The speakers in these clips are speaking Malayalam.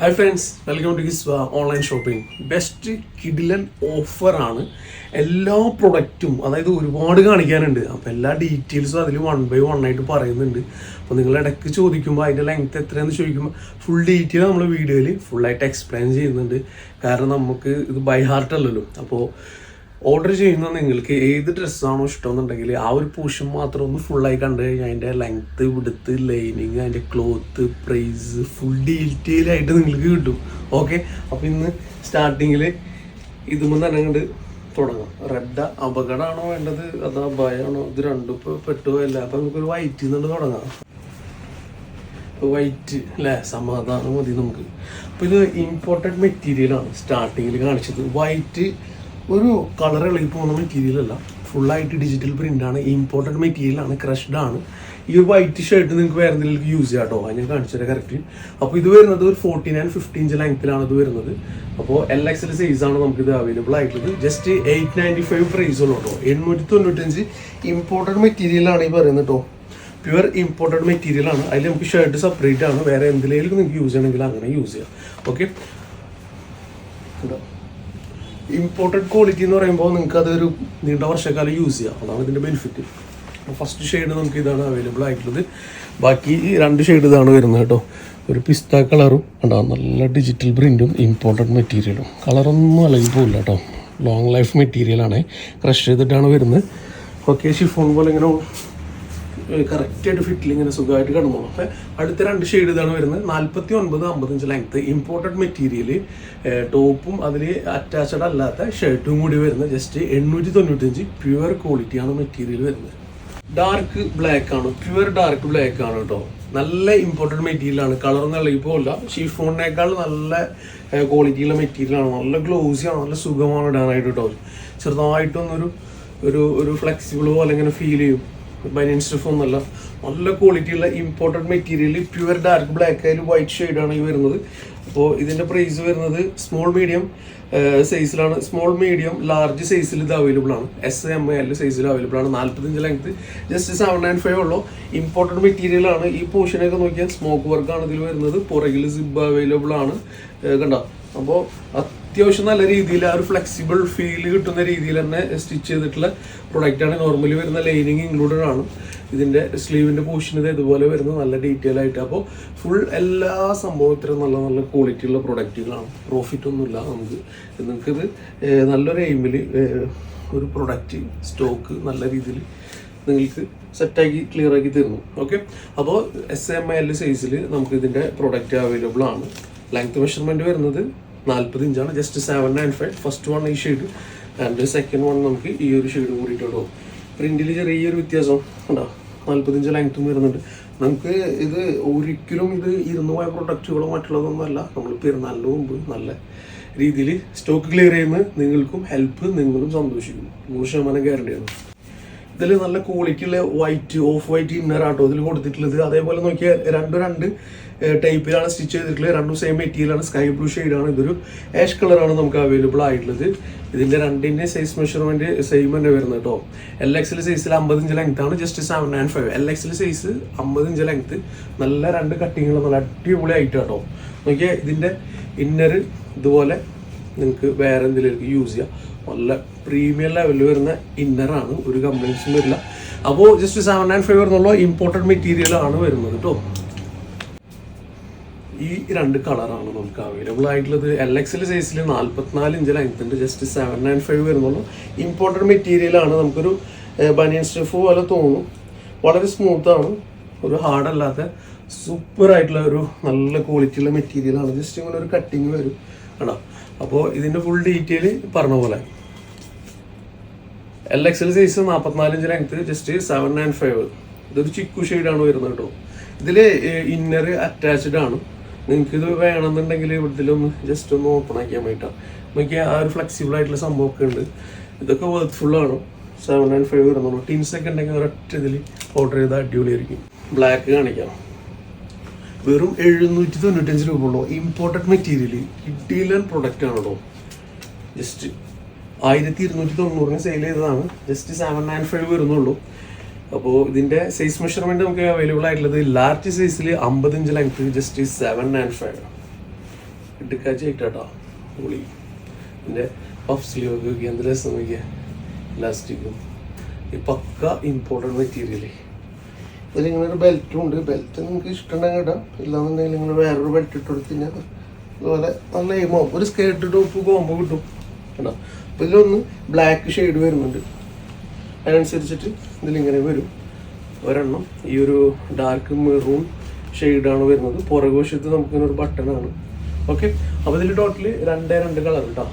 Hi friends welcome to his online shopping best കിഡിലൻ ഓഫറാണ് എല്ലാ പ്രൊഡക്റ്റും അതായത് ഒരുപാട് കാണിക്കാനുണ്ട്. അപ്പോൾ എല്ലാ ഡീറ്റെയിൽസും അതിൽ വൺ ബൈ വൺ ആയിട്ട് പറയുന്നുണ്ട്. അപ്പോൾ നിങ്ങൾ ഇടയ്ക്ക് ചോദിക്കുമ്പോൾ അതിന്റെ ലെങ്ത് എത്രയാണെന്ന് ചോദിക്കുമ്പോൾ ഫുൾ ഡീറ്റെയിൽ നമ്മൾ വീഡിയോയിൽ ഫുള്ളായിട്ട് എക്സ്പ്ലെയിൻ ചെയ്യുന്നുണ്ട്. കാരണം നമുക്ക് ഇത് ബൈ ഹാർട്ട് അല്ലല്ലോ. അപ്പോൾ ഓർഡർ ചെയ്യുന്ന നിങ്ങൾക്ക് ഏത് ഡ്രസ്സാണോ ഇഷ്ടം എന്നുണ്ടെങ്കിൽ ആ ഒരു പോർഷൻ മാത്രം ഒന്ന് ഫുള്ളായി കണ്ടു കഴിഞ്ഞാൽ അതിന്റെ ലെങ്ത്ത് വിടുത്ത് ലൈനിങ് അതിന്റെ ക്ലോത്ത് പ്രൈസ് ഫുൾ ഡീറ്റെയിൽ ആയിട്ട് നിങ്ങൾക്ക് കിട്ടും. ഓക്കെ അപ്പോൾ ഇന്ന് സ്റ്റാർട്ടിങ്ങിൽ ഇതുമ്പോൾ തന്നെ അങ്ങോട്ട് തുടങ്ങാം. റെഡ് അപകടമാണോ വേണ്ടത്? അതോ ഭയമാണോ ഇത് രണ്ടും ഇപ്പോൾ പെട്ടുപോയല്ല? അപ്പോൾ നമുക്കൊരു വൈറ്റ് നിന്നുകൊണ്ട് തുടങ്ങാം. വൈറ്റ് അല്ലേ സമാധാനം മതി നമുക്ക്. അപ്പോൾ ഇത് ഇമ്പോർട്ടന്റ് മെറ്റീരിയലാണ് സ്റ്റാർട്ടിങ്ങിൽ കാണിച്ചത്. വൈറ്റ് ഒരു കളർ ഇളകി പോകുന്ന മെറ്റീരിയലല്ല ഫുള്ളായിട്ട് ഡിജിറ്റൽ പ്രിന്റ് ആണ്. ഇമ്പോർട്ടന്റ് മെറ്റീരിയൽ ആണ്. ഈ ഒരു വൈറ്റ് ഷർട്ട് നിങ്ങൾക്ക് വേറെ എന്തെങ്കിലും യൂസ് ചെയ്യാം കേട്ടോ ഞാൻ കാണിച്ചത് കറക്റ്റ് അപ്പോൾ ഇത് വരുന്നത് ഒരു ഫോർട്ടീൻ ആൻഡ് ഫിഫ്റ്റീൻ ഇഞ്ച് ലെങ്ത്തിലാണ് ഇത് വരുന്നത്. അപ്പോൾ എൽ എക്സ് എൽ സൈസ് ആണ് നമുക്ക് ഇത് അവൈലബിൾ ആയിട്ടുള്ളത്. Just eight ninety five price ഉള്ളൂ കേട്ടോ എണ്ണൂറ്റി തൊണ്ണൂറ്റഞ്ച് ഇമ്പോർട്ടന്റ് മെറ്റീരിയലാണ് ഈ പറയുന്നത് കേട്ടോ പ്യുവർ ഇമ്പോർട്ടഡ് മെറ്റീരിയൽ ആണ്. അതിൽ നമുക്ക് ഷർട്ട് സെപ്പറേറ്റ് ആണ്. വേറെ എന്തിലേലും നിങ്ങൾക്ക് യൂസ് ചെയ്യണമെങ്കിൽ അങ്ങനെ യൂസ് ചെയ്യാം. ഓക്കെ ഇമ്പോർട്ടഡ് ക്വാളിറ്റി എന്ന് പറയുമ്പോൾ നിങ്ങൾക്ക് അതൊരു നീണ്ട വർഷക്കാലം യൂസ് ചെയ്യാം. അതാണ് ഇതിന്റെ ബെനിഫിറ്റ് ഫസ്റ്റ് ഷെയ്ഡ് നമുക്ക് ഇതാണ് അവൈലബിൾ ആയിട്ടുള്ളത്. ബാക്കി രണ്ട് ഷെയ്ഡ് ഇതാണ് വരുന്നത് കേട്ടോ. ഒരു പിസ്ത കളറും ഉണ്ടാവും നല്ല ഡിജിറ്റൽ പ്രിന്റും ഇമ്പോർട്ടഡ് മെറ്റീരിയലും കളറൊന്നും അല്ലെങ്കിൽ പോകില്ല കേട്ടോ. ലോങ് ലൈഫ് മെറ്റീരിയലാണ് ക്രഷ് ചെയ്തിട്ടാണ് വരുന്നത്. ഓക്കെ ഷിഫോൺ പോലെ ഇങ്ങനെ കറക്റ്റായിട്ട് ഫിറ്റിൽ ഇങ്ങനെ സുഖമായിട്ട് കിടന്നു അപ്പം അടുത്ത രണ്ട് ഷെയ്ഡ് ഇതാണ് വരുന്നത്. നാൽപ്പത്തി ഒൻപത് അമ്പത്തഞ്ച് ലെങ്ത്ത് ഇമ്പോർട്ടഡ് മെറ്റീരിയൽ ടോപ്പും അതിൽ അറ്റാച്ച്ഡ് അല്ലാത്ത ഷർട്ടും കൂടി വരുന്നത്. ജസ്റ്റ് എണ്ണൂറ്റി തൊണ്ണൂറ്റഞ്ച് പ്യുവർ ക്വാളിറ്റിയാണ് മെറ്റീരിയൽ വരുന്നത്. ഡാർക്ക് ബ്ലാക്ക് ആണ്. പ്യുവർ ഡാർക്ക് ബ്ലാക്ക് ആണ് കേട്ടോ നല്ല ഇമ്പോർട്ടന്റ് മെറ്റീരിയൽ ആണ്. കളർ ഷീ ഷിഫോണിനേക്കാൾ നല്ല ക്വാളിറ്റിയുള്ള മെറ്റീരിയലാണ് നല്ല ഗ്ലോസി ആണ്. നല്ല സുഖമാണ് ഇടാനായിട്ട് കേട്ടോ ചെറുതായിട്ടൊന്നൊരു ഒരു ഒരു ഫ്ലെക്സിബിൾ പോലെ ഇങ്ങനെ ഫീൽ ചെയ്യും. ബനിയൻ ഒന്നല്ല നല്ല ക്വാളിറ്റിയുള്ള important material pure dark black ആയാലും വൈറ്റ് ഷെയ്ഡാണ് ഈ വരുന്നത്. അപ്പോൾ ഇതിന്റെ പ്രൈസ് വരുന്നത് സ്മോൾ മീഡിയം സൈസിലാണ് സ്മോൾ മീഡിയം ലാർജ് സൈസിൽ ഇത് അവൈലബിൾ ആണ്. എസ് എം എൽ സൈസിൽ അവൈലബിൾ ആണ്. നാൽപ്പത്തഞ്ച് length just seven nine five ഉള്ളൂ. ഇമ്പോർട്ടന്റ് മെറ്റീരിയൽ ആണ്. ഈ പോർഷനൊക്കെ നോക്കിയാൽ സ്മോക്ക് വർക്കാണ് ഇതിൽ വരുന്നത്. പുറകിൽ സിബ് അവൈലബിൾ ആണ്. കണ്ടോ? അപ്പോൾ അത്യാവശ്യം നല്ല രീതിയിൽ ആ ഒരു ഫ്ലെക്സിബിൾ ഫീൽ കിട്ടുന്ന രീതിയിൽ തന്നെ സ്റ്റിച്ച് ചെയ്തിട്ടുള്ള പ്രൊഡക്റ്റ് ആണ്. നോർമലി വരുന്ന ലൈനിങ് ഇൻക്ലൂഡഡ് ആണ്. ഇതിന്റെ സ്ലീവിന്റെ പോർഷൻ ഇത് ഇതുപോലെ വരുന്നത് നല്ല ഡീറ്റെയിൽ ആയിട്ട്. അപ്പോൾ ഫുൾ എല്ലാ സംഭവത്തിലും നല്ല നല്ല ക്വാളിറ്റിയുള്ള പ്രൊഡക്റ്റുകളാണ് പ്രോഫിറ്റ് ഒന്നുമില്ല നമുക്ക്. നിങ്ങൾക്കിത് നല്ലൊരു എയിമിൽ ഒരു പ്രൊഡക്റ്റ് സ്റ്റോക്ക് നല്ല രീതിയിൽ നിങ്ങൾക്ക് സെറ്റാക്കി ക്ലിയർ ആക്കി തരുന്നു. ഓക്കെ അപ്പോൾ എസ് എം എൽ സൈസിൽ നമുക്ക് ഇതിന്റെ പ്രൊഡക്റ്റ് അവൈലബിൾ ആണ്. ലെങ്ത് മെഷർമെന്റ് വരുന്നത് നാൽപ്പത് ഇഞ്ചാണ്. Just seven nine five first one ഈ ഷെയ്ഡ് ആൻഡ് സെക്കൻഡ് വൺ നമുക്ക് ഈ ഒരു ഷെയ്ഡ് കൂടിയിട്ടുള്ളൂ പ്രിന്റിൽ ചെറിയൊരു വ്യത്യാസം. ഉണ്ടോ നാൽപ്പത്തഞ്ച് ലെങ്ത്തും വരുന്നുണ്ട്. നമുക്ക് ഇത് ഒരിക്കലും ഇത് ഇരുന്ന് പോയ പ്രൊഡക്റ്റുകളോ മറ്റുള്ളതൊന്നും അല്ല. നമ്മൾ പെരുന്നാളിന് മുമ്പ് നല്ല രീതിയിൽ സ്റ്റോക്ക് ക്ലിയർ ചെയ്യുമ്പോൾ നിങ്ങൾക്കും ഹെൽപ്പ് നിങ്ങളും സന്തോഷിക്കും നൂറ് ശതമാനം ഗ്യാരണ്ടിയാണ് ഇതിൽ നല്ല ക്വാളിറ്റിയുള്ള വൈറ്റ് ഓഫ് വൈറ്റ് ഇന്നർ ആട്ടോ ഇതിൽ കൊടുത്തിട്ടുള്ളത്. അതേപോലെ നോക്കിയാൽ രണ്ടും രണ്ട് ടൈപ്പിലാണ് സ്റ്റിച്ച് ചെയ്തിട്ടുള്ളത്. രണ്ടും സെയിം മെറ്റീരിയലാണ് സ്കൈ ബ്ലൂ ആണ്. ഇതൊരു ആഷ് കളറാണ് നമുക്ക് അവൈലബിൾ ആയിട്ടുള്ളത്. ഇതിന്റെ രണ്ടിന്റെ സൈസ് മെഷർമെന്റ് സെയിം തന്നെ വരുന്നത് കേട്ടോ. എൽ എക്സിൽ സൈസിൽ അമ്പത് ഇഞ്ച് ലെങ്ത് ആണ്. Just seven nine five L എക്സിൽ സൈസ് അമ്പത് ഇഞ്ച് ലെങ്ത് നല്ല രണ്ട് കട്ടിങ്ങൾ നല്ല അടിപൊളി ആയിട്ട് കേട്ടോ നോക്കിയാൽ ഇതിന്റെ ഇന്നർ ഇതുപോലെ നിങ്ങൾക്ക് വേറെ എന്തെങ്കിലും യൂസ് ചെയ്യാം. നല്ല പ്രീമിയം ലെവലിൽ വരുന്ന ഇന്നറാണ് ഒരു കംപ്ലൈൻസും വരില്ല. അപ്പോൾ ജസ്റ്റ് സെവൻ നയൻ ഫൈവ് എന്നുള്ള ഇമ്പോർട്ടന്റ് മെറ്റീരിയൽ ആണ് വരുന്നത് കേട്ടോ ഈ രണ്ട് കളറാണ് നമുക്ക് അവൈലബിൾ ആയിട്ടുള്ളത്. എൽ എക്സിൽ സൈസിൽ നാൽപ്പത്തിനാല് ഇഞ്ച് ലെങ്ത് ഉണ്ട്. ജസ്റ്റ് സെവൻ നയൻ ഫൈവ് വരുന്നുള്ളൂ. ഇമ്പോർട്ടന്റ് മെറ്റീരിയൽ ആണ് നമുക്കൊരു ബനിയൻ സ്റ്റഫ് പോലെ തോന്നും. വളരെ സ്മൂത്താണ് ഒരു ഹാർഡ് അല്ലാത്ത സൂപ്പർ ആയിട്ടുള്ള ഒരു നല്ല ക്വാളിറ്റിയുള്ള മെറ്റീരിയലാണ് ജസ്റ്റ് ഇങ്ങനെ ഒരു കട്ടിങ് വരും. കേട്ടോ അപ്പോൾ ഇതിന്റെ ഫുൾ ഡീറ്റെയിൽ പറഞ്ഞ പോലെ. L X L size നാൽപ്പത്തിനാലിഞ്ച് length just seven nine five ഇതൊരു ചിക്കു ഷെയ്ഡാണ് വരുന്നത് കേട്ടോ. ഇതിൽ ഇന്നർ അറ്റാച്ച്ഡ് ആണ്. നിങ്ങൾക്ക് ഇത് വേണമെന്നുണ്ടെങ്കിൽ ഇവിടത്തിലും ജസ്റ്റ് ഒന്ന് ഓപ്പൺ ആക്കിയാൽ വേണ്ടിയിട്ടാണ് നമുക്ക് ആ ഒരു ഫ്ലെക്സിബിൾ ആയിട്ടുള്ള സംഭവമൊക്കെ ഉണ്ട്. ഇതൊക്കെ വർത്ത് ആണ്. സെവൻ നയൻ ഫൈവ് വരുന്നുള്ളൂ. ടീൻസ് ഒക്കെ ഉണ്ടെങ്കിൽ ഒരൊറ്റ ഇതിൽ ഓർഡർ ചെയ്താൽ അടിപൊളിയായിരിക്കും. ബ്ലാക്ക് കാണിക്കാം. വെറും എഴുന്നൂറ്റി തൊണ്ണൂറ്റഞ്ച് രൂപ ഉള്ളൂ. ഇമ്പോർട്ടഡ് മെറ്റീരിയൽ കിട്ടിയില്ല പ്രൊഡക്റ്റ് ആണല്ലോ. ജസ്റ്റ് ആയിരത്തി ഇരുന്നൂറ്റി തൊണ്ണൂറിന് സെയിൽ ചെയ്തതാണ്. ജസ്റ്റ് സെവൻ നയൻ ഫൈവ് വരുന്നുള്ളൂ. അപ്പോൾ ഇതിന്റെ സൈസ് മെഷർമെന്റ് നമുക്ക് അവൈലബിൾ ആയിട്ടുള്ളത് ലാർജ് സൈസിൽ അമ്പത് inch length just seven nine five ഇടുക്കാച്ചി ആയിട്ടാട്ടോ പൊളി. ഇതിന്റെ പഫ് സ്ലീവ് ഒക്കെ എന്ത് രസം ഇലാസ്റ്റിക്കും ഈ പക്ക ഇമ്പോർട്ടന്റ് മെറ്റീരിയൽ ഇതിലിങ്ങനെ ഒരു ബെൽറ്റും ഉണ്ട്. ബെൽറ്റ് നിങ്ങൾക്ക് ഇഷ്ടമുണ്ടെങ്കിൽ ഇടാം. ഇല്ലാന്നുണ്ടെങ്കിൽ നിങ്ങൾ വേറൊരു ബെൽറ്റ് ഇട്ട് കൊടുത്ത് കഴിഞ്ഞാൽ അതുപോലെ നല്ല എയിമോ ഒരു സ്കേർട്ട് ടോപ്പ് കോമ്പോ കിട്ടും. കേട്ടോ അപ്പോൾ ഇതിലൊന്ന് ബ്ലാക്ക് ഷെയ്ഡ് വരുന്നുണ്ട്. അതിനനുസരിച്ചിട്ട് ഇതിലിങ്ങനെ വരും. ഒരെണ്ണം ഈ ഒരു ഡാർക്ക് മെറൂൺ ഷെയ്ഡാണ് വരുന്നത്. പുറകുവശത്ത് നമുക്കിങ്ങനെ ഒരു ബട്ടണാണ് ഓക്കെ അപ്പോൾ ഇതിൽ ടോട്ടൽ രണ്ടേ രണ്ട് കളർ കേട്ടോ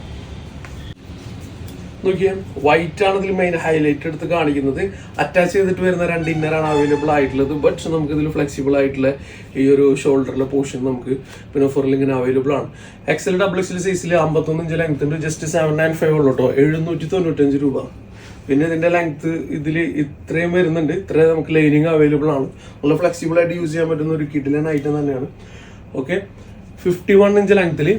നോക്കിയേ വൈറ്റ് ആണ് ഇതിൽ മെയിൻ ഹൈലൈറ്റ് എടുത്ത് കാണിക്കുന്നത്. അറ്റാച്ച് ചെയ്തിട്ട് വരുന്ന രണ്ട് ഇന്നറാണ് അവൈലബിൾ ആയിട്ടുള്ളത്. ബട്ട് നമുക്ക് ഇതിൽ ഫ്ലെക്സിബിൾ ആയിട്ടുള്ള ഈ ഒരു ഷോൾഡറിലെ പോർഷൻ നമുക്ക് പിന്നെ ഇങ്ങനെ അവൈലബിൾ ആണ്. എക്സൽ ഡബിൾ എക്സൽ സൈസിൽ അമ്പത്തൊന്ന് ഇഞ്ച് ലെങ്ത് ഉണ്ട്. ജസ്റ്റ് സെവൻ നയൻ ഫൈവ് ഉള്ളൂ കേട്ടോ എഴുന്നൂറ്റി തൊണ്ണൂറ്റഞ്ച് രൂപ. പിന്നെ ഇതിന്റെ ലെങ്ത് ഇതിൽ ഇത്രയും വരുന്നുണ്ട്. ഇത്രയും നമുക്ക് ലൈനിങ് അവൈലബിൾ ആണ്. നല്ല ഫ്ലെക്സിബിൾ ആയിട്ട് യൂസ് ചെയ്യാൻ പറ്റുന്ന ഒരു കിഡിലൻ ഐറ്റം തന്നെയാണ്. ഓക്കെ ഫിഫ്റ്റി വൺ ഇഞ്ച് ലെങ്ത്തിൽ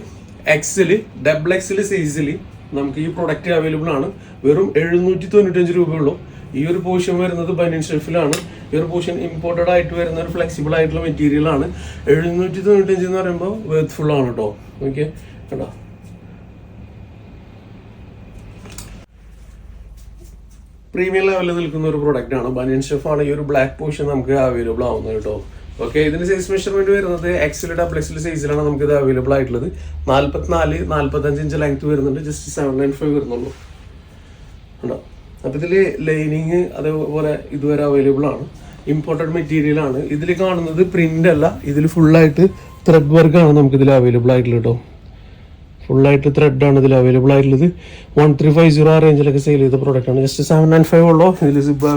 എക്സിൽ ഡബിൾ എക്സിൽ സൈസിൽ നമുക്ക് ഈ പ്രൊഡക്റ്റ് അവൈലബിൾ ആണ്. വെറും എഴുന്നൂറ്റി തൊണ്ണൂറ്റഞ്ച് രൂപയുള്ളൂ. ഈ ഒരു പോർഷൻ വരുന്നത് ബനിയൻ ഷെൽഫിലാണ് ഈ ഒരു പോർഷൻ ഇമ്പോർട്ടഡ് ആയിട്ട് വരുന്ന ഒരു ഫ്ലെക്സിബിൾ ആയിട്ടുള്ള മെറ്റീരിയൽ ആണ്. എഴുന്നൂറ്റി തൊണ്ണൂറ്റഞ്ച് എന്ന് പറയുമ്പോൾ വേർത്ത്ഫുൾ ആണ് കേട്ടോ ഓക്കെ കേട്ടോ പ്രീമിയം ലെവലിൽ നിൽക്കുന്ന ഒരു പ്രൊഡക്റ്റ് ആണ്. ബനിയൻ ഷെഫ് ആണ്. ഈ ഒരു ബ്ലാക്ക് പോർഷൻ നമുക്ക് അവൈലബിൾ ആവുന്നത് കേട്ടോ ഓക്കെ ഇതിന് സൈസ് മെഷർമെന്റ് വരുന്നത് എക്സിൽ ഡബിൾ എക്സിൽ സൈസിലാണ് നമുക്ക് ഇത് അവൈലബിൾ ആയിട്ടുള്ളത്. നാല്പത്തിനാല് നാല്പത്തഞ്ച് ഇഞ്ച് ലെങ്ത് വരുന്നുണ്ട് ജസ്റ്റ് സെവൻ നയൻ ഫൈവ് വരുന്നുള്ളൂ. ഉണ്ടോ അപ്പോൾ ഇതിൽ ലൈനിങ് അതേപോലെ ഇതുവരെ അവൈലബിൾ ആണ്. ഇമ്പോർട്ടഡ് മെറ്റീരിയൽ ആണ്. ഇതിൽ കാണുന്നത് പ്രിന്റ് അല്ല ഇതിൽ ഫുള്ളായിട്ട് ത്രെഡ് വർക്കാണ് നമുക്ക് ഇതിൽ അവൈലബിൾ ആയിട്ടുള്ളത് കേട്ടോ ഫുള്ളായിട്ട് ത്രെഡ് ആണ് ഇതിൽ അവൈലബിൾ ആയിട്ടുള്ളത്. വൺ ത്രീ ഫൈവ് സീറോ ആ റേഞ്ചിലൊക്കെ സെയിൽ ചെയ്ത പ്രോഡക്റ്റ് ആണ്. ജസ്റ്റ് സെവൻ നയൻ ഫൈവ് ഉള്ളൂ. ഇതിൽ സിബ്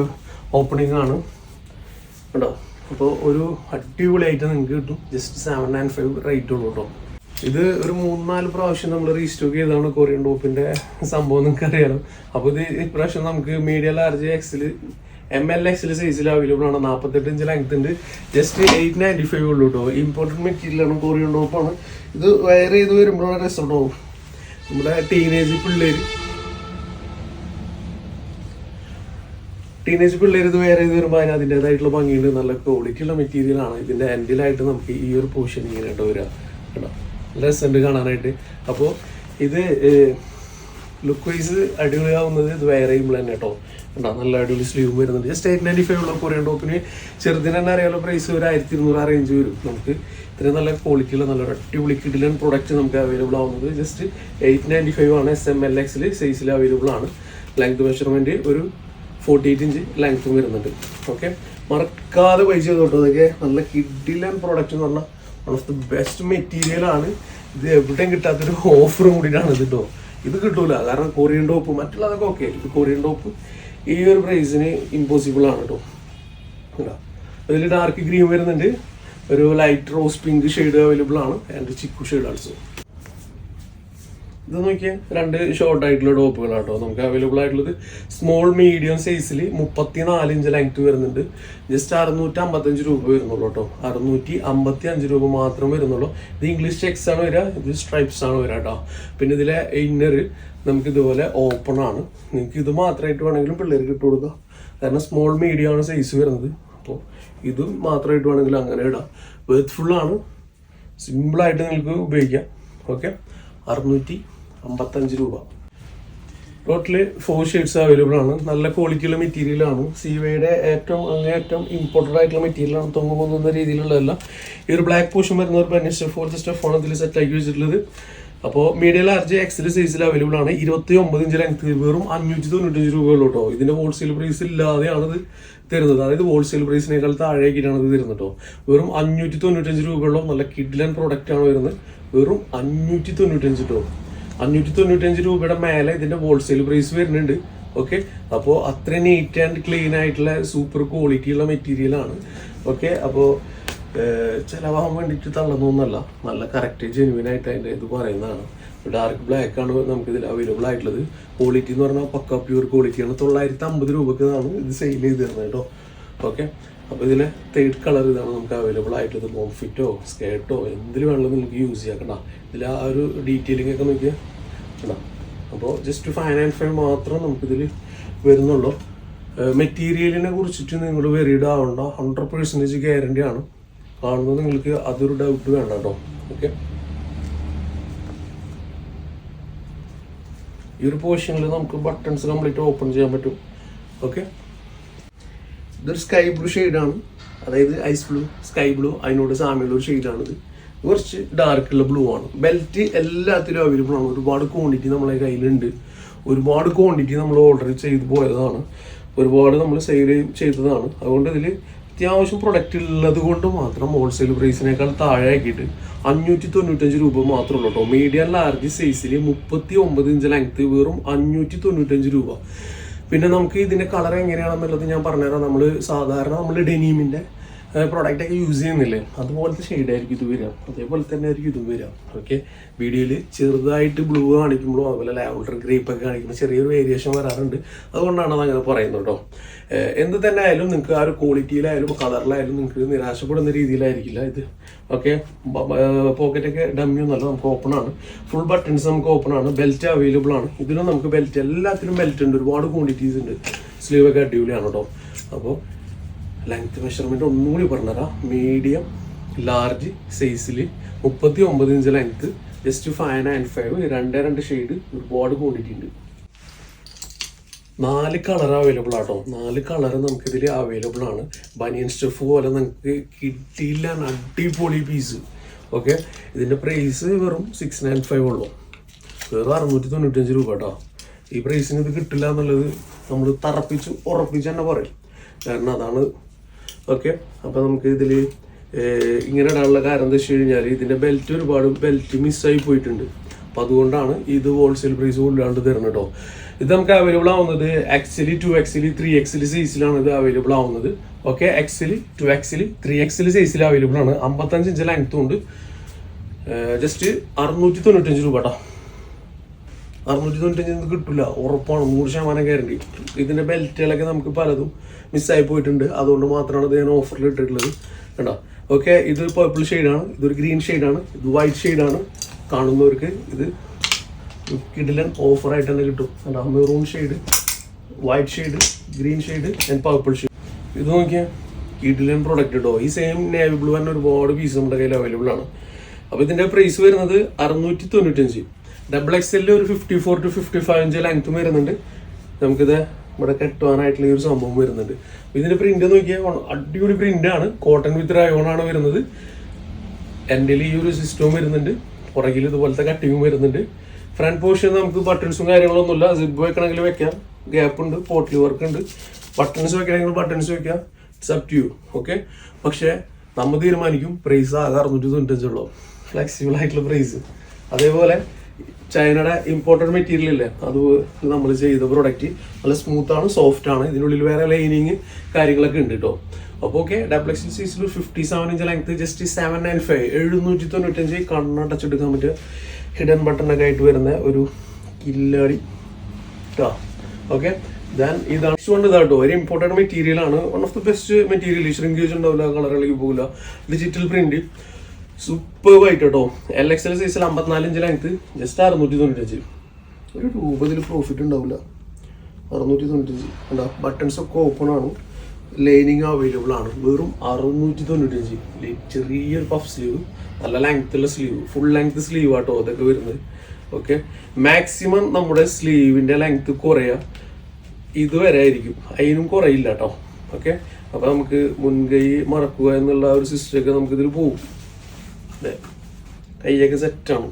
ഓപ്പണിംഗ് ആണ്. കേട്ടോ അപ്പോൾ ഒരു അടിപൊളിയായിട്ട് നിങ്ങൾക്ക് കിട്ടും. Just seven nine five rate ഉള്ളൂ കേട്ടോ ഇത് ഒരു മൂന്നാൽ പ്രാവശ്യം നമ്മൾ റീസ്റ്റോക്ക് ചെയ്താണ് കൊറിയൻ ടോപ്പിന്റെ സംഭവം നിങ്ങൾക്ക് അറിയാലോ. അപ്പോൾ ഇത് ഇപ്രാവശ്യം നമുക്ക് medium large XL M L XL സൈസിൽ അവൈലബിൾ ആണ്. നാൽപ്പത്തെട്ട് ഇഞ്ച് ലെങ്ത് ഉണ്ട്. ജസ്റ്റ് എയ്റ്റ് നയന്റി ഫൈവ് ഉള്ളൂ കേട്ടോ ഇമ്പോർട്ടന്റ് മെറ്റീരിയൽ ആണ് കൊറിയൻ ടോപ്പാണ് ഇത് വയർ ചെയ്ത് വരുമ്പോഴാണ് രസം കേട്ടോ നമ്മുടെ ടീനേജ് പിള്ളേര് ടീനേജ് പിള്ളേർ ഇത് വേറെ ഇത് വരുമ്പോൾ അതിന് അതിന്റെതായിട്ടുള്ള ഭംഗിയുണ്ട്. നല്ല ക്വാളിറ്റി ഉള്ള മെറ്റീരിയൽ ആണ്. ഇതിന്റെ എൻഡിലായിട്ട് നമുക്ക് ഈ ഒരു പോർഷൻ ഇങ്ങനെ കേട്ടോ വരിക കേട്ടോ നല്ല രസമുണ്ട് കാണാനായിട്ട്. അപ്പോൾ ഇത് ലുക്ക് വൈസ് അടിപൊളിയാവുന്നത് ഇത് വേറെ ചെയ്യുമ്പോൾ തന്നെ കേട്ടോ കണ്ടോ? നല്ല അടിപൊളി സ്ലീവ് വരുന്നുണ്ട്. ജസ്റ്റ് എയ്റ്റ് നയന്റി ഫൈവ് ഉള്ള കൊറിയൻ ടോപ്പിന് ചെറുതിന് തന്നെ അറിയാലോ പ്രൈസ് ഒരു ആയിരത്തി ഇരുന്നൂറ് ആ റേഞ്ച് വരും നമുക്ക്. ഇത്രയും നല്ല ക്വാളിറ്റിയുള്ള നല്ല അടിപൊളി കിഡിലൻ പ്രൊഡക്റ്റ് നമുക്ക് അവൈലബിൾ ആവുന്നത്. ജസ്റ്റ് എയ്റ്റ് നയന്റി ഫൈവ് ആണ് എസ് എം എൽ എക്സിൽ സൈസിൽ അവൈലബിൾ ആണ്. ലെങ്ത് മെഷർമെന്റ് ഒരു ഫോർട്ടി എയ്റ്റ് ഇഞ്ച് ലെങ്ത്തും വരുന്നുണ്ട്. ഓക്കെ മറക്കാതെ പൈസ ചെയ്തോട്ടോ അതൊക്കെ നല്ല കിഡിലൻ പ്രോഡക്റ്റ് എന്ന് പറഞ്ഞാൽ one of the best material ആണ്. ഇത് എവിടെയും കിട്ടാത്തൊരു ഓഫറും കൂടിയിട്ടാണ് ഇത് കേട്ടോ ഇത് കിട്ടൂല. കാരണം കൊറിയൻ ടോപ്പ് മറ്റുള്ളതൊക്കെ ഓക്കെ ഇത് കൊറിയൻ ടോപ്പ് ഈ ഒരു പ്രൈസിന് ഇമ്പോസിബിൾ ആണ് കേട്ടോ അതിൽ ഡാർക്ക് ഗ്രീൻ വരുന്നുണ്ട്. ഒരു light rose pink shade available ആണ്. ആൻഡ് ചിക്കു ഷെയ്ഡ് ആൾസോ ഇത് നോക്കിയാൽ രണ്ട് ഷോർട്ട് ആയിട്ടുള്ള ടോപ്പുകളാണ് കേട്ടോ നമുക്ക് അവൈലബിൾ ആയിട്ടുള്ളത് സ്മോൾ മീഡിയം സൈസിൽ മുപ്പത്തി നാല് ഇഞ്ച് ലെങ്ത് വരുന്നുണ്ട്. ജസ്റ്റ് അറുന്നൂറ്റി അമ്പത്തഞ്ച് രൂപ വരുന്നുള്ളൂ കേട്ടോ. അറുന്നൂറ്റി അമ്പത്തി അഞ്ച് രൂപ മാത്രം വരുന്നുള്ളൂ. ഇത് ഇംഗ്ലീഷ് ചെക്സ് ആണ് വരിക ഇത് സ്ട്രൈപ്സ് ആണ് വരിക കേട്ടോ. പിന്നെ ഇതിലെ ഇന്നർ നമുക്ക് ഇതുപോലെ ഓപ്പൺ ആണ്. നിങ്ങൾക്ക് ഇത് മാത്രമായിട്ട് വേണമെങ്കിലും പിള്ളേർക്ക് ഇട്ട് കൊടുക്കാം. കാരണം സ്മോൾ മീഡിയം ആണ് സൈസ് വരുന്നത്. അപ്പോൾ ഇതും മാത്രമായിട്ട് വേണമെങ്കിൽ അങ്ങനെ ഇടാം. വെർത്ത്ഫുൾ ആണ്. സിമ്പിളായിട്ട് നിങ്ങൾക്ക് ഉപയോഗിക്കാം. ഓക്കെ അറുന്നൂറ്റി അമ്പത്തഞ്ച് രൂപ. ടോട്ടൽ ഫോർ ഷെയ്ഡ്സ് അവൈലബിൾ ആണ്. നല്ല ക്വാളിറ്റിയുള്ള മെറ്റീരിയൽ ആണ്. സീവയുടെ ഏറ്റവും അങ്ങേയറ്റം ഇമ്പോർട്ടന്റ് ആയിട്ടുള്ള മെറ്റീരിയൽ ആണ് തൊങ്ങു പോകുന്ന രീതിയിലുള്ളതല്ല. ഈ ഒരു ബ്ലാക്ക് പോഷൻ വരുന്ന അന്വേഷിച്ച ഫോർത്ത് സ്റ്റെഫാണ് ഇതിൽ സെറ്റ് ആക്കി വെച്ചിട്ടുള്ളത്. അപ്പോൾ മീഡിയ ലാർജ് എക്സൽ സൈസിൽ അവൈലബിൾ ആണ്. ഇരുപത്തി ഒമ്പത് ഇഞ്ച് ലെങ്ത് വെറും അഞ്ഞൂറ്റി തൊണ്ണൂറ്റഞ്ച് രൂപയുള്ളൂ കേട്ടോ ഇതിന്റെ ഹോൾസെയിൽ പ്രൈസ് ഇല്ലാതെയാണ് ഇത് തരുന്നത്. അതായത് ഹോൾസെയിൽ പ്രൈസിനേക്കാൾ താഴേക്കിട്ടാണ് ഇത് തരുന്നത് കേട്ടോ വെറും അഞ്ഞൂറ്റി തൊണ്ണൂറ്റഞ്ച് രൂപയുള്ള നല്ല കിഡ്ലൻ പ്രോഡക്റ്റ് ആണ് വരുന്നത്. വെറും അഞ്ഞൂറ്റി തൊണ്ണൂറ്റഞ്ച് കേട്ടോ അഞ്ഞൂറ്റി തൊണ്ണൂറ്റഞ്ച് രൂപയുടെ മേലെ ഇതിന്റെ ഹോൾസെയിൽ പ്രൈസ് വരുന്നുണ്ട്. ഓക്കെ അപ്പോൾ അത്ര നീറ്റ് ആൻഡ് ക്ലീൻ ആയിട്ടുള്ള സൂപ്പർ ക്വാളിറ്റി ഉള്ള മെറ്റീരിയൽ ആണ്. ഓക്കെ അപ്പോൾ ചിലവാകാൻ വേണ്ടിയിട്ട് തള്ളുന്നൊന്നല്ല നല്ല കറക്റ്റ് ജെനുവിൻ ആയിട്ട് അതിന്റെ ഇത് പറയുന്നതാണ്. ഡാർക്ക് ബ്ലാക്ക് ആണ് നമുക്ക് ഇതിൽ അവൈലബിൾ ആയിട്ടുള്ളത്. ക്വാളിറ്റി എന്ന് പറഞ്ഞാൽ പക്ക പ്യൂർ ക്വാളിറ്റിയാണ് തൊള്ളായിരത്തി അമ്പത് രൂപക്കാണ് ഇത് സെയിൽ ചെയ്ത് തരുന്നത് കേട്ടോ. ഓക്കെ അപ്പോൾ ഇതിലെ തേർഡ് കളർ ഇതാണ് നമുക്ക് അവൈലബിൾ ആയിട്ട് ഇത് ബോംഫിറ്റോ സ്കേർട്ടോ എന്തിലും വേണമെങ്കിലും നിങ്ങൾക്ക് യൂസ് ചെയ്യാം കേട്ടോ. ഇതിൽ ആ ഒരു ഡീറ്റെയിലിംഗ് ഒക്കെ നോക്കിയാൽ കേട്ടോ. അപ്പോൾ ജസ്റ്റ് ഫൈവ് ആൻഡ് ഫൈവ് മാത്രം നമുക്കിതിൽ വരുന്നുള്ളൂ. മെറ്റീരിയലിനെ കുറിച്ചിട്ട് നിങ്ങൾ വെറീഡ് ആവണ്ട. ഹൺഡ്രഡ് പേഴ്സന്റേജ് ഗ്യാരണ്ടി ആണ്. കാണുന്നത് നിങ്ങൾക്ക് അതൊരു ഡൗട്ട് വേണ്ട കേട്ടോ. ഓക്കെ ഈ ഒരു പോർഷനിൽ നമുക്ക് ബട്ടൺസ് കംപ്ലീറ്റ് ഓപ്പൺ ചെയ്യാൻ പറ്റും. ഓക്കെ ഇതൊരു സ്കൈ ബ്ലൂ ഷെയ്ഡാണ് അതായത് ഐസ് ബ്ലൂ സ്കൈ ബ്ലൂ അതിനോട് സാമ്യമുള്ള ഒരു ഷെയ്ഡാണിത് കുറച്ച് ഡാർക്ക് ഉള്ള ബ്ലൂ ആണ്. ബെൽറ്റ് എല്ലാത്തിലും അവൈലബിൾ ആണ്. ഒരുപാട് ക്വാണ്ടിറ്റി നമ്മളെ കയ്യിലുണ്ട്. ഒരുപാട് ക്വാണ്ടിറ്റി നമ്മൾ ഓർഡർ ചെയ്ത് പോയതാണ്. ഒരുപാട് നമ്മൾ സെയിൽ ചെയ്തതാണ്. അതുകൊണ്ട് ഇതിൽ അത്യാവശ്യം പ്രൊഡക്റ്റ് ഉള്ളത് കൊണ്ട് മാത്രം ഹോൾസെയിൽ പ്രൈസിനേക്കാൾ താഴെ ആക്കിയിട്ട് അഞ്ഞൂറ്റി തൊണ്ണൂറ്റഞ്ച് രൂപ മാത്രമേ ഉള്ളൂ കേട്ടോ മീഡിയം ലാർജ് സൈസിൽ മുപ്പത്തി ഒമ്പത് ഇഞ്ച് ലെങ്ത് വെറും അഞ്ഞൂറ്റി തൊണ്ണൂറ്റഞ്ച് രൂപ. പിന്നെ നമുക്ക് ഇതിന്റെ കളർ എങ്ങനെയാണെന്നുള്ളത് ഞാൻ പറഞ്ഞുതരാം. നമ്മൾ സാധാരണ നമ്മൾ ഡെനീമിന്റെ പ്രോഡക്റ്റ് ഒക്കെ യൂസ് ചെയ്യുന്നില്ലേ? അതുപോലത്തെ ഷെയ്ഡ് ആയിരിക്കും ഇത് വരിക. അതേപോലെ തന്നെ ആയിരിക്കും ഇതും വരിക. ഓക്കെ വീഡിയോയിൽ ചെറുതായിട്ട് ബ്ലൂ കാണിക്കുമ്പോഴും അതുപോലെ ലാവണ്ടർ ഗ്രേപ്പ് ഒക്കെ കാണിക്കുമ്പോൾ ചെറിയൊരു വേരിയേഷൻ വരാറുണ്ട്. അതുകൊണ്ടാണ് അത് അങ്ങനെ പറയുന്നത് കേട്ടോ എന്ത് തന്നെ ആയാലും നിങ്ങൾക്ക് ആ ഒരു ക്വാളിറ്റിയിലായാലും കളറിലായാലും നിങ്ങൾക്ക് നിരാശപ്പെടുന്ന രീതിയിലായിരിക്കില്ല ഇത്. ഓക്കെ പോക്കറ്റൊക്കെ ഡമ്മി ഒന്നല്ല നമുക്ക് ഓപ്പൺ ആണ്. ഫുൾ ബട്ടൺസ് നമുക്ക് ഓപ്പൺ ആണ്. ബെൽറ്റ് അവൈലബിൾ ആണ്. ഇതിനും നമുക്ക് ബെൽറ്റ് എല്ലാത്തിനും ബെൽറ്റ് ഉണ്ട്. ഒരുപാട് ക്വാണ്ടിറ്റീസ് ഉണ്ട്. സ്ലീവ് ഒക്കെ അടിപൊളിയാണ് കേട്ടോ അപ്പോൾ ലെങ്ത് മെഷർമെന്റ് ഒന്നുകൂടി പറഞ്ഞുതരാം. മീഡിയം ലാർജ് സൈസിൽ മുപ്പത്തി ഒമ്പത് inch length just five and five രണ്ട് രണ്ട് ഷെയ്ഡ് ഒരുപാട് ക്വാണ്ടിറ്റി ഉണ്ട്. നാല് കളർ അവൈലബിൾ ആട്ടോ. നാല് കളർ നമുക്കിതിൽ അവൈലബിൾ ആണ്. ബനിയൻ സ്റ്റഫ് പോലെ നമുക്ക് കിട്ടിയില്ല അടിപൊളി പീസ് ഓക്കെ ഇതിന്റെ പ്രൈസ് വെറും സിക്സ് നയൻ ഫൈവ് ഉള്ളൂ. വെറും അറുന്നൂറ്റി തൊണ്ണൂറ്റഞ്ച് രൂപ കേട്ടോ. ഈ പ്രൈസിന് ഇത് കിട്ടില്ല എന്നുള്ളത് നമ്മൾ തറപ്പിച്ച് ഉറപ്പിച്ച് തന്നെ പറയും. കാരണം അതാണ് ഓക്കെ. അപ്പോൾ നമുക്ക് ഇതിൽ ഇങ്ങനെ ഇടാനുള്ള കാരണം എന്താ വെച്ച് കഴിഞ്ഞാൽ ഇതിന്റെ ബെൽറ്റ് ഒരുപാട് ബെൽറ്റ് മിസ്സായി പോയിട്ടുണ്ട്. അപ്പോൾ അതുകൊണ്ടാണ് ഇത് ഹോൾസെയിൽ പ്രൈസ് കൊണ്ടാണ്ട് തരുന്നത് കേട്ടോ ഇത് നമുക്ക് അവൈലബിൾ ആവുന്നത് എക്സിലി ടു എക്സിലി ത്രീ എക്സിലി സൈസിലാണ് ഇത് അവൈലബിൾ ആവുന്നത്. Okay XL two XL three XL സൈസിൽ അവൈലബിൾ ആണ്. അമ്പത്തഞ്ച് ഇഞ്ച് ലെങ്ത്തും ഉണ്ട്. ജസ്റ്റ് അറുന്നൂറ്റി തൊണ്ണൂറ്റഞ്ച് രൂപ കേട്ടോ അറുന്നൂറ്റി തൊണ്ണൂറ്റഞ്ച് കിട്ടില്ല ഉറപ്പാണ്. നൂറ് ശതമാനം ഗ്യാരണ്ടി ഇതിന്റെ ബെൽറ്റുകളൊക്കെ നമുക്ക് പലതും മിസ്സായി പോയിട്ടുണ്ട്. അതുകൊണ്ട് മാത്രമാണ് ഇത് ഞാൻ ഓഫറിൽ ഇട്ടിട്ടുള്ളത്. കേട്ടോ ഓക്കെ ഇത് പർപ്പിൾ ഷെയ്ഡാണ് ഇതൊരു ഗ്രീൻ ഷെയ്ഡാണ് ഇത് വൈറ്റ് ഷെയ്ഡാണ് കാണുന്നവർക്ക് ഇത് കിഡിലൻ ഓഫറായിട്ട് തന്നെ കിട്ടും. കേട്ടോ maroon shade white shade green shade and purple shade ഇത് നോക്കിയാൽ കിഡിലൻ പ്രൊഡക്റ്റ് കേട്ടോ ഈ സെയിം നേവി ബ്ലൂ തന്നെ ഒരുപാട് പീസ് നമ്മുടെ കയ്യിൽ അവൈലബിൾ ആണ്. അപ്പോൾ ഇതിന്റെ പ്രൈസ് വരുന്നത് അറുന്നൂറ്റി തൊണ്ണൂറ്റഞ്ച് ഡബിൾ എക്സലിൽ ഒരു fifty four to fifty five inch ലെങ്ത്തും വരുന്നുണ്ട്. നമുക്കിത് ഇവിടെ കെട്ടുവാനായിട്ടുള്ള ഒരു സംഭവം വരുന്നുണ്ട്. ഇതിന്റെ പ്രിന്റ് നോക്കിയാൽ അടിപൊളി പ്രിന്റ് ആണ്. കോട്ടൺ വിത്ത് റയോൺ ആണ് വരുന്നത്. എന്റെ ഈ ഒരു സിസ്റ്റവും വരുന്നുണ്ട്. പുറകിൽ ഇതുപോലത്തെ കട്ടിങ്ങും വരുന്നുണ്ട്. ഫ്രണ്ട് പോർഷൻ നമുക്ക് ബട്ടൺസും കാര്യങ്ങളൊന്നുമില്ല. സിബ് വെക്കണമെങ്കിൽ വെക്കാം. ഗ്യാപ്പ് ഉണ്ട് പോർട്ടിൽ വർക്ക് ഉണ്ട്. ബട്ടൺസ് വെക്കണമെങ്കിൽ ബട്ടൺസ് വെക്കാം. സബ് ടു ഓക്കെ പക്ഷേ നമ്മൾ തീരുമാനിക്കും. പ്രൈസ് ആകെ അറുന്നൂറ്റി തൊണ്ണൂറ്റഞ്ചുള്ളൂ ഫ്ലെക്സിബിൾ ആയിട്ടുള്ള പ്രൈസ് അതേപോലെ ചൈനയുടെ ഇമ്പോർട്ടഡ് മെറ്റീരിയൽ ഇല്ലേ? അത് നമ്മൾ ചെയ്ത പ്രൊഡക്റ്റ് നല്ല സ്മൂത്ത് ആണ് സോഫ്റ്റ് ആണ്. ഇതിനുള്ളിൽ വേറെ ലൈനിങ് കാര്യങ്ങളൊക്കെ ഉണ്ട് കേട്ടോ അപ്പോൾ okay double X സീസിൽ fifty seven inch length just seven nine five എഴുന്നൂറ്റി തൊണ്ണൂറ്റഞ്ച് കണ്ണടച്ചെടുക്കാൻ പറ്റിയ ഹിഡൻ ബട്ടൺ ഒക്കെ ആയിട്ട് വരുന്ന ഒരു കില്ലാടി ഓക്കെ ദാൻ ഇതാണ് കൊണ്ട് ഇതാട്ടോ ഒരു ഇമ്പോർട്ടന്റ് മെറ്റീരിയൽ ആണ്. One of the best material shrinkage ഉണ്ടാവില്ല കളറിലേക്ക് പോകില്ല. ഡിജിറ്റൽ പ്രിന്റ് സൂപ്പർ ആയിട്ട് കേട്ടോ. എൽ എക്സ് എൽ സൈസിൽ അമ്പത്തിനാല് ഇഞ്ച് ലെങ്ത് ജസ്റ്റ് അറുന്നൂറ്റി തൊണ്ണൂറ്റഞ്ച് ഒരു രൂപത്തിൽ പ്രോഫിറ്റ് ഉണ്ടാവില്ല അറുന്നൂറ്റി തൊണ്ണൂറ്റഞ്ച് എന്താ ബട്ടൺസ് ഒക്കെ ഓപ്പൺ ആണ്. ലൈനിങ് അവൈലബിൾ ആണ്. വെറും അറുന്നൂറ്റി തൊണ്ണൂറ്റഞ്ച് ചെറിയൊരു പഫ് സ്ലീവ് നല്ല ലെങ്ത് ഉള്ള സ്ലീവ് ഫുൾ ലെങ്ത് സ്ലീവ് ആട്ടോ അതൊക്കെ വരുന്നത്. ഓക്കെ മാക്സിമം നമ്മുടെ സ്ലീവിന്റെ ലെങ്ത് കുറയുക ഇതുവരെ ആയിരിക്കും. അതിനും കുറയില്ല കേട്ടോ ഓക്കെ അപ്പൊ നമുക്ക് മുൻകൈ മറക്കുക എന്നുള്ള ഒരു സിസ്റ്റം ഒക്കെ നമുക്ക് ഇതിൽ പോകും അതെ കൈയൊക്കെ സെറ്റാണ്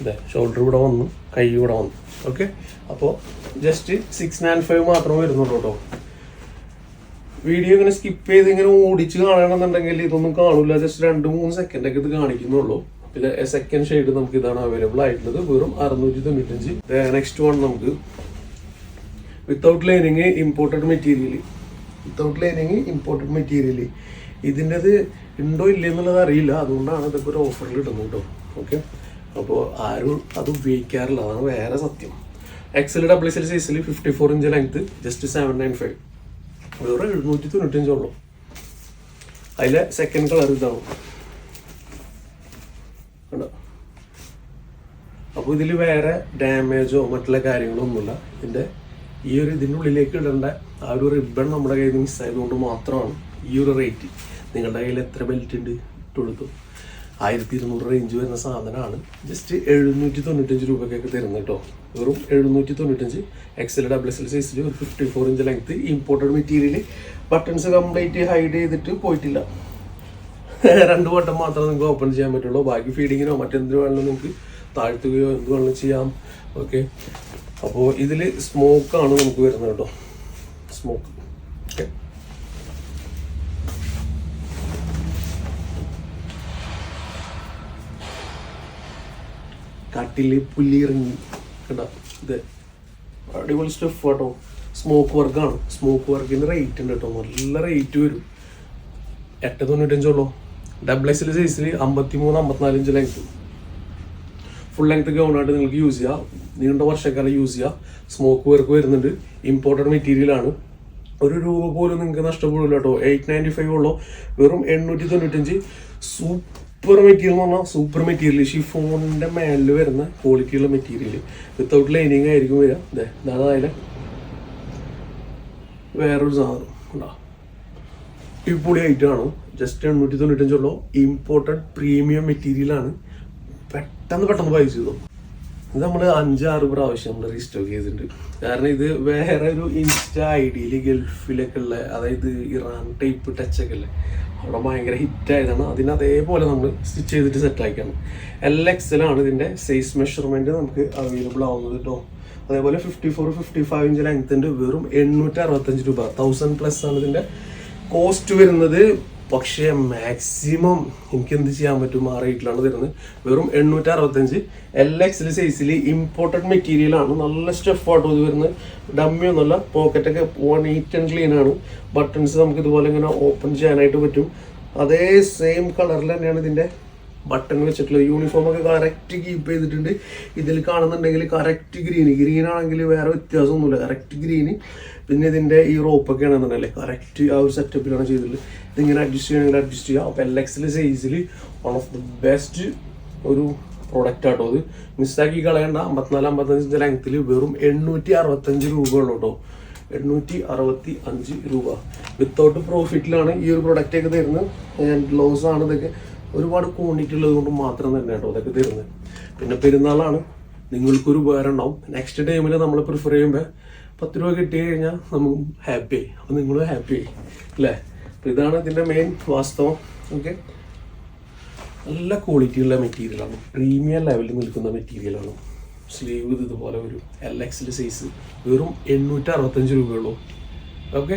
അതെ ഷോൾഡർ ഇവിടെ വന്നു കൈ ഇവിടെ വന്നു. ഓക്കെ അപ്പോൾ ജസ്റ്റ് സിക്സ് നയൻ ഫൈവ് മാത്രമേ വരുന്നുള്ളൂ കേട്ടോ വീഡിയോ ഇങ്ങനെ സ്കിപ്പ് ചെയ്ത് ഇങ്ങനെ ഓടിച്ച് കാണണമെന്നുണ്ടെങ്കിൽ ഇതൊന്നും കാണില്ല ജസ്റ്റ് രണ്ട് മൂന്ന് സെക്കൻഡ് ഒക്കെ ഇത് കാണിക്കുന്നുള്ളൂ. പിന്നെ സെക്കൻഡ് ഷെയ്ഡ് നമുക്ക് ഇതാണ് അവൈലബിൾ ആയിട്ടുള്ളത്. വെറും അറുന്നൂറ്റി തൊണ്ണൂറ്റഞ്ച് നെക്സ്റ്റ് വൺ നമുക്ക്. Without lining imported material without lining imported material ഇതിന്റെത് ഉണ്ടോ ഇല്ലേ എന്നുള്ളത് അറിയില്ല. അതുകൊണ്ടാണ് ഇതൊക്കെ ഒരു ഓഫറിൽ ഇടുന്നത് കേട്ടോ ഓക്കെ അപ്പോൾ ആരും അത് ഉപയോഗിക്കാറില്ല. അതാണ് വേറെ സത്യം. എക്സൽ ഡബിൾ എക്സൽ സൈസിൽ fifty four inch length just seven nine five വെറും എഴുന്നൂറ്റി തൊണ്ണൂറ്റഞ്ചുള്ളൂ അതിലെ സെക്കൻഡ് കളർ ഇതാണ് അപ്പോൾ ഇതിൽ വേറെ ഡാമേജോ മറ്റുള്ള കാര്യങ്ങളോ ഒന്നുമില്ല. ഇതിന്റെ ഈ ഒരു ഇതിന്റെ ഉള്ളിലേക്ക് ഇടേണ്ട ആ ഒരു റിബൺ നമ്മുടെ കയ്യിൽ നിന്ന് മിസ്സായതുകൊണ്ട് മാത്രമാണ് ഈ ഒരു റേറ്റ് നിങ്ങളുടെ കയ്യിൽ എത്ര ബെൽറ്റ് ഉണ്ട്? ഇട്ടുകൊടുത്തു ആയിരത്തി ഇരുന്നൂറ് റേഞ്ച് വരുന്ന സാധനമാണ്. ജസ്റ്റ് എഴുന്നൂറ്റി തൊണ്ണൂറ്റഞ്ച് രൂപയ്ക്കൊക്കെ തരുന്നത് കേട്ടോ വെറും എഴുന്നൂറ്റി തൊണ്ണൂറ്റഞ്ച്. എക്സൽ ഡബിൾ എസ് എൽ സൈസിൽ ഒരു fifty four inch length imported material buttons complete hide ചെയ്തിട്ട് പോയിട്ടില്ല. രണ്ട് വട്ടം മാത്രമേ നിങ്ങൾക്ക് ഓപ്പൺ ചെയ്യാൻ പറ്റുള്ളൂ. ബാക്കി ഫീഡിങ്ങിനോ മറ്റെന്തിനോ വേണമെങ്കിലും നിങ്ങൾക്ക് താഴ്ത്തുകയോ എന്ത് വേണമെങ്കിലും ചെയ്യാം. ഓക്കെ അപ്പോൾ ഇതിൽ സ്മോക്കാണ് നമുക്ക് വരുന്നത് കേട്ടോ സ്മോക്ക് കാട്ടിൽ പുല്ലിറങ്ങി. കണ്ട? ഇത് അടിപൊളി സ്റ്റഫ് കേട്ടോ സ്മോക്ക് വർക്കാണ് സ്മോക്ക് വർക്കിന് റേറ്റ് ഉണ്ട് കേട്ടോ നല്ല റേറ്റ് വരും. എട്ട് തൊണ്ണൂറ്റഞ്ചുള്ളൂ ഡബിൾ എക്സിൽ സൈസിൽ അമ്പത്തി മൂന്ന് അമ്പത്തിനാല് ഇഞ്ച് ലെങ്ത് ഫുൾ ലെങ്ത് ഗൗണായിട്ട് നിങ്ങൾക്ക് യൂസ് ചെയ്യാം. നീണ്ട വർഷക്കാലം യൂസ് ചെയ്യാം. സ്മോക്ക് വർക്ക് വരുന്നുണ്ട്. ഇമ്പോർട്ടഡ് മെറ്റീരിയൽ ആണ്. ഒരു രൂപ പോലും നിങ്ങൾക്ക് നഷ്ടപ്പെടില്ല കേട്ടോ എയ്റ്റ് നയന്റി ഫൈവ് ഉള്ളൂ. വെറും എണ്ണൂറ്റി തൊണ്ണൂറ്റഞ്ച് സൂപ്പർ മെറ്റീരിയൽ എന്ന് പറഞ്ഞാൽ സൂപ്പർ മെറ്റീരിയൽ ഷിഫോണിന്റെ മേലിൽ വരുന്ന ക്വാളിറ്റിയുള്ള മെറ്റീരിയൽ വിത്തൗട്ട് ലൈനിങ് ആയിരിക്കും വരിക. അതെ അതായത് വേറൊരു സാധനം ഉണ്ടോ? ഇപ്പൊളി ഐറ്റമാണ് ജസ്റ്റ് എണ്ണൂറ്റി തൊണ്ണൂറ്റഞ്ചുള്ളൂ ഇമ്പോർട്ടന്റ് പ്രീമിയം മെറ്റീരിയൽ ആണ്. പെട്ടെന്ന് പെട്ടെന്ന് പൈസ ചെയ്തു. ഇത് നമ്മൾ അഞ്ചാറ് പ്രാവശ്യം നമ്മൾ റീസ്റ്റോക്ക് ചെയ്തിട്ടുണ്ട്. കാരണം ഇത് വേറെ ഒരു ഇൻസ്റ്റ ഐ ഡിയിൽ ഗൾഫിലൊക്കെ ഉള്ള അതായത് ഇറാൻ ടൈപ്പ് ടച്ചൊക്കെ ഉള്ള അവിടെ ഭയങ്കര ഹിറ്റ് ആയതാണ്. അതിന് അതേപോലെ നമ്മൾ സ്റ്റിച്ച് ചെയ്തിട്ട് സെറ്റ് ആക്കിയാണ്. എൽ എക്സിലാണ് ഇതിന്റെ സൈസ് മെഷർമെന്റ് നമുക്ക് അവൈലബിൾ ആവുന്നത് കേട്ടോ അതേപോലെ fifty four fifty five inch ലെങ്ത്തിന്റെ വെറും എണ്ണൂറ്റി അറുപത്തഞ്ച് രൂപ. തൗസൻഡ് പ്ലസ് ആണ് ഇതിന്റെ കോസ്റ്റ് വരുന്നത്. പക്ഷേ മാക്സിമം എനിക്ക് എന്ത് ചെയ്യാൻ പറ്റും ആ റേറ്റിലാണ് തരുന്നത്. വെറും എണ്ണൂറ്റി അറുപത്തഞ്ച് എൽ എക്സിൽ സൈസിൽ മെറ്റീരിയൽ ആണ്. നല്ല സ്റ്റെഫ് ആട്ടോ ഇത് വരുന്നത്. ഡമ്മി ഒന്നുമല്ല വൺ നീറ്റ് ആൻഡ് ക്ലീൻ ആണ്. ബട്ടൺസ് നമുക്ക് ഇതുപോലെ ഇങ്ങനെ ഓപ്പൺ ചെയ്യാനായിട്ട് പറ്റും. അതേ സെയിം കളറിൽ തന്നെയാണ് ഇതിന്റെ ബട്ടൺ വെച്ചിട്ടുള്ള യൂണിഫോം ഒക്കെ കറക്റ്റ് കീപ്പ് ചെയ്തിട്ടുണ്ട്. ഇതിൽ കാണുന്നുണ്ടെങ്കിൽ കറക്റ്റ് ഗ്രീൻ ഗ്രീൻ ആണെങ്കിൽ വേറെ വ്യത്യാസമൊന്നുമില്ല. കറക്റ്റ് ഗ്രീന് പിന്നെ ഇതിന്റെ ഈ റോപ്പൊക്കെ ആണെന്നുണ്ടല്ലേ കറക്റ്റ് ആ ഒരു സെറ്റപ്പിലാണ് ചെയ്തിട്ടുള്ളത്. ഇതിങ്ങനെ അഡ്ജസ്റ്റ് ചെയ്യണമെങ്കിൽ അഡ്ജസ്റ്റ് ചെയ്യാം. അപ്പോൾ എൽ എക്സിൽ സൈസിൽ വൺ ഓഫ് ദി ബെസ്റ്റ് ഒരു പ്രൊഡക്റ്റ് ആട്ടോ അത്. മിസ്സാക്കി കളയേണ്ട. അമ്പത്തിനാല് അമ്പത്തഞ്ചിന്റെ ലെങ്ത്തിൽ വെറും എണ്ണൂറ്റി അറുപത്തഞ്ച് രൂപ ഉള്ളൂ കേട്ടോ. എണ്ണൂറ്റി അറുപത്തി അഞ്ച് രൂപ വിത്തൗട്ട് പ്രോഫിറ്റിലാണ് ഈ ഒരു പ്രൊഡക്റ്റ് ഒക്കെ തരുന്നത്. ലോസ് ആണ് ഇതൊക്കെ. ഒരുപാട് ക്വാണ്ടിറ്റി ഉള്ളത് കൊണ്ട് മാത്രം തന്നെ കേട്ടോ അതൊക്കെ തരുന്നത് പിന്നെ പെരുന്നാളാണ്. നിങ്ങൾക്കൊരു ഉപകാരം ഉണ്ടാവും നെക്സ്റ്റ് ടൈമിൽ നമ്മൾ പ്രിഫർ ചെയ്യുമ്പോൾ പത്ത് രൂപ കിട്ടി കഴിഞ്ഞാൽ നമുക്ക് ഹാപ്പി ആയി അപ്പോൾ നിങ്ങൾ ഹാപ്പി ആയി അല്ലേ? അപ്പം ഇതാണ് ഇതിന്റെ മെയിൻ വാസ്തവം. ഓക്കെ നല്ല ക്വാളിറ്റിയുള്ള മെറ്റീരിയലാണ് പ്രീമിയം ലെവലിൽ നിൽക്കുന്ന മെറ്റീരിയലാണ് സ്ലീവ് ഇത് ഇതുപോലെ വരും. എൽ എക്സിൽ സൈസ് വെറും എണ്ണൂറ്റി അറുപത്തഞ്ച് രൂപയുള്ളൂ ഓക്കെ